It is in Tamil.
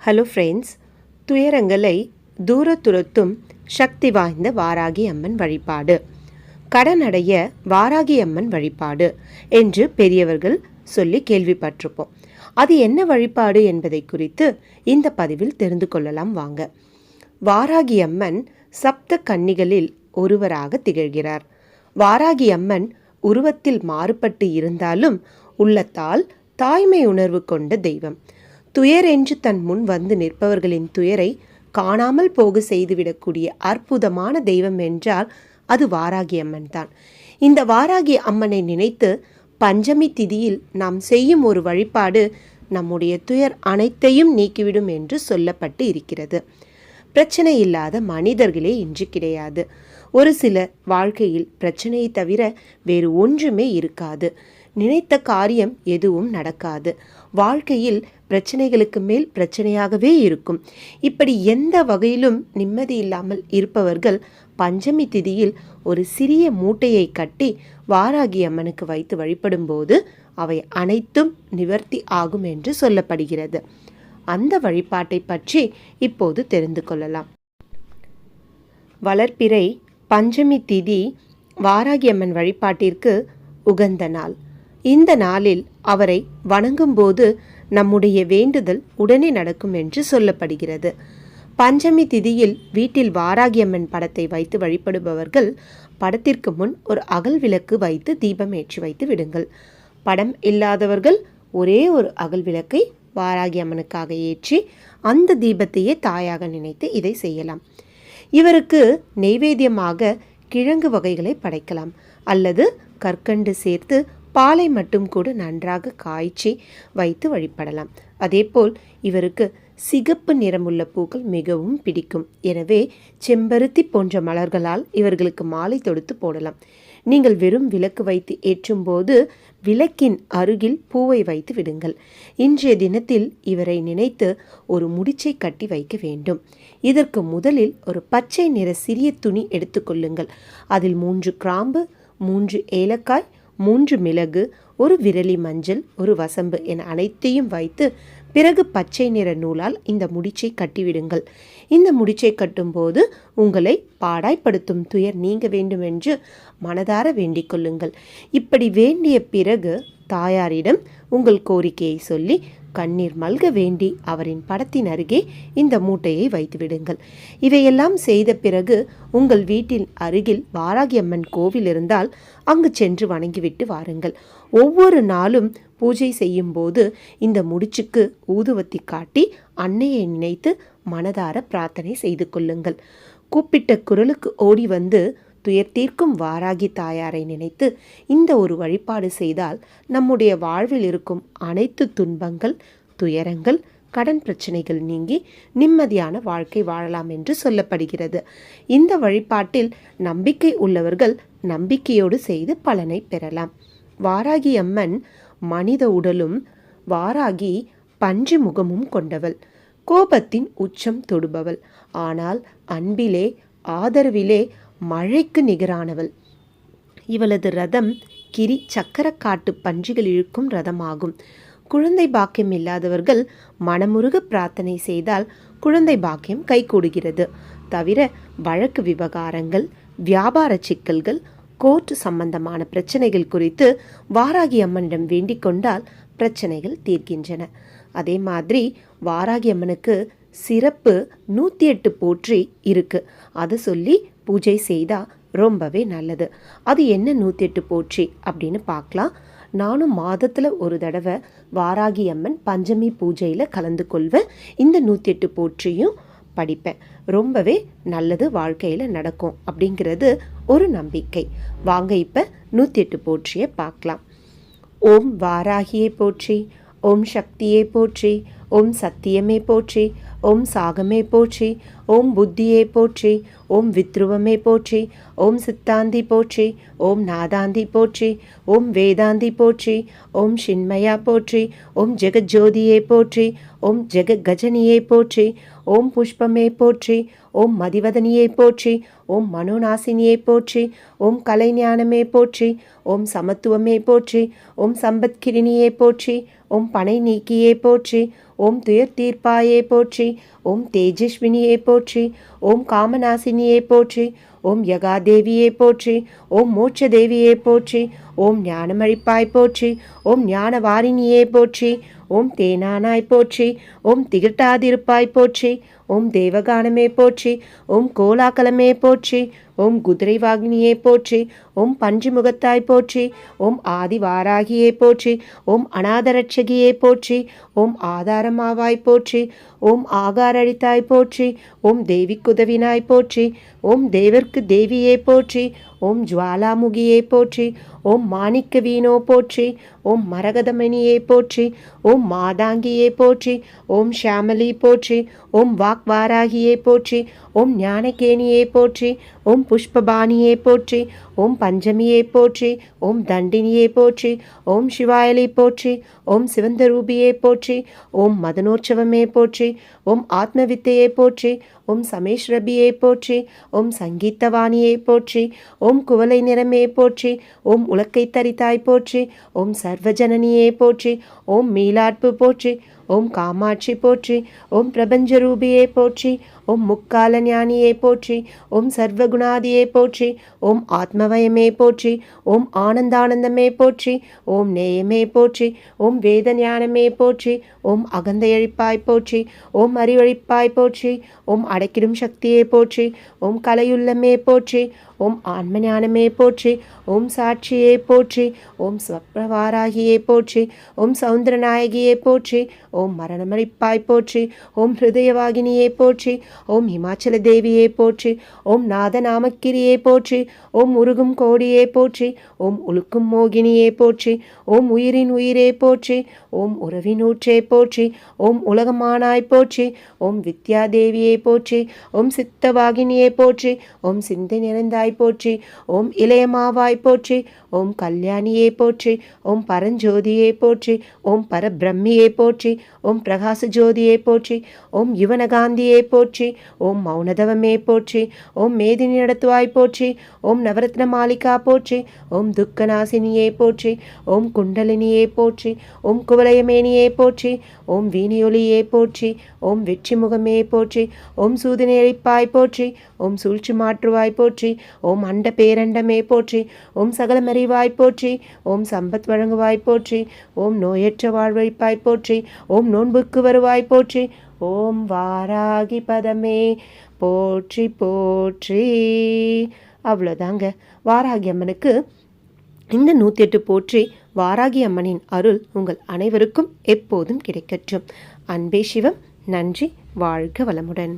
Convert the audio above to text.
ஹலோ ஃப்ரெண்ட்ஸ் துயரங்களை தூரத்துரத்தும் சக்தி வாய்ந்த வாராகி அம்மன் வழிபாடு. கடனடைய வாராகி அம்மன் வழிபாடு என்று பெரியவர்கள் சொல்லி கேள்விப்பட்டிருப்போம். அது என்ன வழிபாடு என்பதை குறித்து இந்த பதிவில் தெரிந்து கொள்ளலாம் வாங்க. வாராகி அம்மன் சப்த கன்னிகளில் ஒருவராக திகழ்கிறார். வாராகி அம்மன் உருவத்தில் மாறுபட்டு இருந்தாலும் உள்ளத்தால் தாய்மை உணர்வு கொண்ட தெய்வம். துயர் என்று தன் முன் வந்து நிற்பவர்களின் துயரை காணாமல் போக செய்துவிடக்கூடிய அற்புதமான தெய்வம் என்றால் அது வாராகி அம்மன் தான். இந்த வாராகி அம்மனை நினைத்து பஞ்சமி திதியில் நாம் செய்யும் ஒரு வழிபாடு நம்முடைய துயர் அனைத்தையும் நீக்கிவிடும் என்று சொல்லப்பட்டு இருக்கிறது. பிரச்சனை இல்லாத மனிதர்களே இன்று கிடையாது. ஒரு சில வாழ்க்கையில் பிரச்சனையை தவிர வேறு ஒன்றுமே இருக்காது. நினைத்த காரியம் எதுவும் நடக்காது. வாழ்க்கையில் பிரச்சனைகளுக்கு மேல் பிரச்சனையாகவே இருக்கும். இப்படி எந்த வகையிலும் நிம்மதி இல்லாமல் இருப்பவர்கள் பஞ்சமி திதியில் ஒரு சிறிய மூட்டையை கட்டி வாராகி அம்மனுக்கு வைத்து வழிபடும்போது அவை அனைத்தும் நிவர்த்தி ஆகும் என்று சொல்லப்படுகிறது. அந்த வழிபாட்டை பற்றி இப்போது தெரிந்து கொள்ளலாம். வளர்ப்பிறை பஞ்சமி திதி வாராகி அம்மன் வழிபாட்டிற்கு உகந்த நாள். இந்த நாளில் அவரை வணங்கும்போது நம்முடைய வேண்டுதல் உடனே நடக்கும் என்று சொல்லப்படுகிறது. பஞ்சமி திதியில் வீட்டில் வாராகி அம்மன் படத்தை வைத்து வழிபடுபவர்கள் படத்திற்கு முன் ஒரு அகல் விளக்கு வைத்து தீபம் ஏற்றி வைத்து விடுங்கள். படம் இல்லாதவர்கள் ஒரே ஒரு அகல் விளக்கை வாராகி அம்மனுக்காக ஏற்றி அந்த தீபத்தையே தாயாக நினைத்து இதை செய்யலாம். இவருக்கு நெய்வேத்தியமாக கிழங்கு வகைகளை படைக்கலாம் அல்லது கற்கண்டு சேர்த்து பாலை மட்டும் கூட நன்றாக காய்ச்சி வைத்து வழிபடலாம். அதேபோல் இவருக்கு சிகப்பு நிறமுள்ள பூக்கள் மிகவும் பிடிக்கும். எனவே செம்பருத்தி போன்ற மலர்களால் இவர்களுக்கு மாலை தொடுத்து போடலாம். நீங்கள் வெறும் விளக்கு வைத்து ஏற்றும்போது விளக்கின் அருகில் பூவை வைத்து விடுங்கள். இன்றைய தினத்தில் இவரை நினைத்து ஒரு முடிச்சை கட்டி வைக்க வேண்டும். இதற்கு முதலில் ஒரு பச்சை நிற சிறிய துணி எடுத்துக்கொள்ளுங்கள் அதில் மூன்று கிராம்பு மூன்று ஏலக்காய் மூன்று மிளகு ஒரு விரலி மஞ்சள் ஒரு வசம்பு என அனைத்தையும் வைத்து பிறகு பச்சை நிற நூலால் இந்த முடிச்சை கட்டிவிடுங்கள். இந்த முடிச்சை கட்டும்போது உங்களை பாடாய்ப்படுத்தும் துயர் நீங்க வேண்டும் என்று மனதார வேண்டிக் கொள்ளுங்கள். இப்படி வேண்டிய பிறகு தாயாரிடம் உங்கள் கோரிக்கையை சொல்லி கண்ணீர் மல்க வேண்டி அவரின் படத்தின் அருகே இந்த மூட்டையை வைத்துவிடுங்கள். இவையெல்லாம் செய்த பிறகு உங்கள் வீட்டின் அருகில் வாராகி அம்மன் கோவில் இருந்தால் அங்கு சென்று வணங்கிவிட்டு வாருங்கள். ஒவ்வொரு நாளும் பூஜை செய்யும் போது இந்த முடிச்சுக்கு ஊதுவத்தி காட்டி அன்னையை நினைத்து மனதார பிரார்த்தனை செய்து கொள்ளுங்கள். கூப்பிட்ட குரலுக்கு ஓடி வந்து துயர் தீர்க்கும் வாராகி தாயாரை நினைத்து இந்த ஒரு வழிபாடு செய்தால் நம்முடைய வாழ்வில் இருக்கும் அனைத்து துன்பங்கள் துயரங்கள் கடன் பிரச்சனைகள் நீங்கி நிம்மதியான வாழ்க்கை வாழலாம் என்று சொல்லப்படுகிறது. இந்த வழிபாட்டில் நம்பிக்கை உள்ளவர்கள் நம்பிக்கையோடு செய்து பலனை பெறலாம். வாராகி அம்மன் மனித உடலும் வாராகி பஞ்சு முகமும் கொண்டவள். கோபத்தின் உச்சம் தொடுபவள். ஆனால் அன்பிலே ஆதரவிலே மழைக்கு நிகரானவள். இவளது ரதம் கிரி சக்கரக்காட்டு பன்றிகள் இழுக்கும் ரதமாகும். குழந்தை பாக்கியம் இல்லாதவர்கள் மனமுருக பிரார்த்தனை செய்தால் குழந்தை பாக்கியம் கைகூடுகிறது. தவிர வழக்கு விவகாரங்கள் வியாபார சிக்கல்கள் கோர்ட் சம்பந்தமான பிரச்சனைகள் குறித்து வாராகி அம்மனிடம் வேண்டிக் கொண்டால் பிரச்சனைகள் தீர்க்கின்றன. அதே மாதிரி வாராகி அம்மனுக்கு சிறப்பு நூற்றி எட்டு போற்றி இருக்கு. அதை சொல்லி பூஜை செய்தால் ரொம்பவே நல்லது. அது என்ன நூற்றெட்டு போற்றி அப்படின்னு பார்க்கலாம். நானும் மாதத்தில் ஒரு தடவை வாராகி அம்மன் பஞ்சமி பூஜையில் கலந்து கொள்வேன். இந்த நூற்றெட்டு போற்றியும் படிப்பேன். ரொம்பவே நல்லது வாழ்க்கையில் நடக்கும் அப்படிங்கிறது ஒரு நம்பிக்கை. வாங்க இப்போ நூற்றெட்டு போற்றியை பார்க்கலாம். ஓம் வாராகியை போற்றி ஓம் சக்தியை போற்றி ஓம் சத்தியமே போற்றி ஓம் சாகமே போற்றி ஓம் புத்தியே போற்றி ஓம் வித்ருவமே போற்றி ஓம் சித்தாந்தி போற்றி ஓம் நாதாந்தி போற்றி ஓம் வேதாந்தி போற்றி ஓம் சின்மயா போற்றி ஓம் ஜெகஜோதியே போற்றி ஓம் ஜெக கஜனியே போற்றி ஓம் புஷ்பமே போற்றி ஓம் மதிவதனியே போற்றி ஓம் மனோநாசினியே போற்றி ஓம் கலைஞானமே போற்றி ஓம் சமத்துவமே போற்றி ஓம் சம்பத்கிரினியே போற்றி ஓம் பனை நீக்கியே போற்றி ஓம் துயர் தீர்ப்பாயே போற்றி ஓம் தேஜஸ்வினியை போற்றி ஓம் காமநாசினியை போற்றி ஓம் யகாதேவியே போற்றி ஓம் மோட்சதேவியே போற்றி ஓம் ஞானமழிப்பாய் போற்றி ஓம் ஞானவாரிணியே போற்றி ஓம் தேனானாய் போற்றி ஓம் திகட்டாதிருப்பாய் போற்றி ஓம் தேவகானமே போற்றி ஓம் கோலாகலமே போற்றி ஓம் குதிரை வாகினியே போற்றி ஓம் பஞ்சுமுகத்தாய் போற்றி ஓம் ஆதிவாராகியே போற்றி ஓம் அநாதரட்சகியே போற்றி ஓம் ஆதாரமாவாய் போற்றி ஓம் ஆகாரழித்தாய் போற்றி ஓம் தேவிக்குதவினாய் போற்றி ஓம் தேவர் தேவியே போற்றி ஓம் ஜுவாலாமுகியை போற்றி ஓம் மாணிக்க வீணோ போற்றி ஓம் மரகதமணியை போற்றி ஓம் மாதாங்கியை போற்றி ஓம் ஷாமலி போற்றி ஓம் வாக்வாராகியை போற்றி ஓம் ஞானகேணியை போற்றி ஓம் புஷ்பபாணியை போற்றி ஓம் பஞ்சமியை போற்றி ஓம் தண்டினியை போற்றி ஓம் சிவாயலை போற்றி ஓம் சிவந்த ரூபியை போற்றி ஓம் மதனோற்சவமே போற்றி ஓம் ஆத்மவித்தையை போற்றி ஓம் சமேஷ் ரபியை போற்றி ஓம் சங்கீத்தவாணியை போற்றி ஓம் குவலை நிறமே போற்றி ஓம் உலக்கை தரித்தாய் போற்றி ஓம் சர்வஜனனியே போற்றி ஓம் மீளாட்பு போற்றி ஓம் காமாட்சி போற்றி ஓம் பிரபஞ்சரூபியே போற்றி ஓம் முக்கால ஞானியே போற்றி ஓம் சர்வகுணாதியே போற்றி ஓம் ஆத்மவயமே போற்றி ஓம் ஆனந்தானந்தமே போற்றி ஓம் நேயமே போற்றி ஓம் வேத ஞானமே போற்றி ஓம் அகந்தையழிப்பாய் போற்றி ஓம் அறிவழிப்பாய் போற்றி ஓம் அடைக்கிடும் சக்தியே போற்றி ஓம் கலையுள்ளமே போற்றி ஓம் ஆன்ம ஞானமே போற்றி ஓம் சாட்சியே போற்றி ஓம் ஸ்வப்ரவாராகியே போற்றி ஓம் சௌந்தரநாயகியே போற்றி ஓம் மரணமளிப்பாய் போற்றி ஓம் ஹிருதயவாகினியே போற்றி ஓம் இமாச்சல தேவியே போற்றி ஓம் நாதநாமக்கிரியே போற்றி ஓம் உருகும் கோடியே போற்றி ஓம் உழுக்கும் மோகினியே போற்றி ஓம் உயிரின் உயிரே போற்றி ஓம் உறவினூற்றே போற்றி ஓம் உலகமானாய் போற்றி ஓம் வித்யாதேவியே போற்றி ஓம் சித்தவாகினியே போற்றி ஓம் சிந்தை நிறைந்தாய் போற்றி ஓம் இளையமாவாய் போற்றி ஓம் கல்யாணியே போற்றி ஓம் பரஞ்சோதியே போற்றி ஓம் பரபிரம்மியே போற்றி ஓம் பிரகாச ஜோதியே போற்றி ஓம் யுவனகாந்தியே போற்றி ஓம் மௌனதவமே போற்றி ஓம் மேதினி நடத்துவாய் போற்றி ஓம் நவரத்ன மாலிகா போற்றி ஓம் துக்கநாசினியே போற்றி ஓம் குண்டலினியே போற்றி ஓம் குவலயமேனியே போற்றி ஓம் வீணியொலியே போற்றி ஓம் வெற்றி முகமே போற்றி ஓம் சூதினேழிப்பாய் போற்றி ஓம் சூழ்ச்சி மாற்றுவாய் போற்றி ஓம் அண்ட பேரண்டமே போற்றி ஓம் சகலமறிவாய் போற்றி ஓம் சம்பத் வழங்குவாய் போற்றி ஓம் நோயற்ற வாழ்வழிப்பாய் போற்றி ஓம் நோன்புக்கு வருவாய் போற்றி. ஓம் வாராகி பதமே. போற்றி போற்றி. அவ்வளோதாங்க. வாராகி அம்மனுக்கு இந்த நூற்றி எட்டு போற்றி வாராகி அம்மனின் அருள் உங்கள் அனைவருக்கும் எப்போதும் கிடைக்கட்டும். அன்பே சிவம் நன்றி வாழ்க வளமுடன்.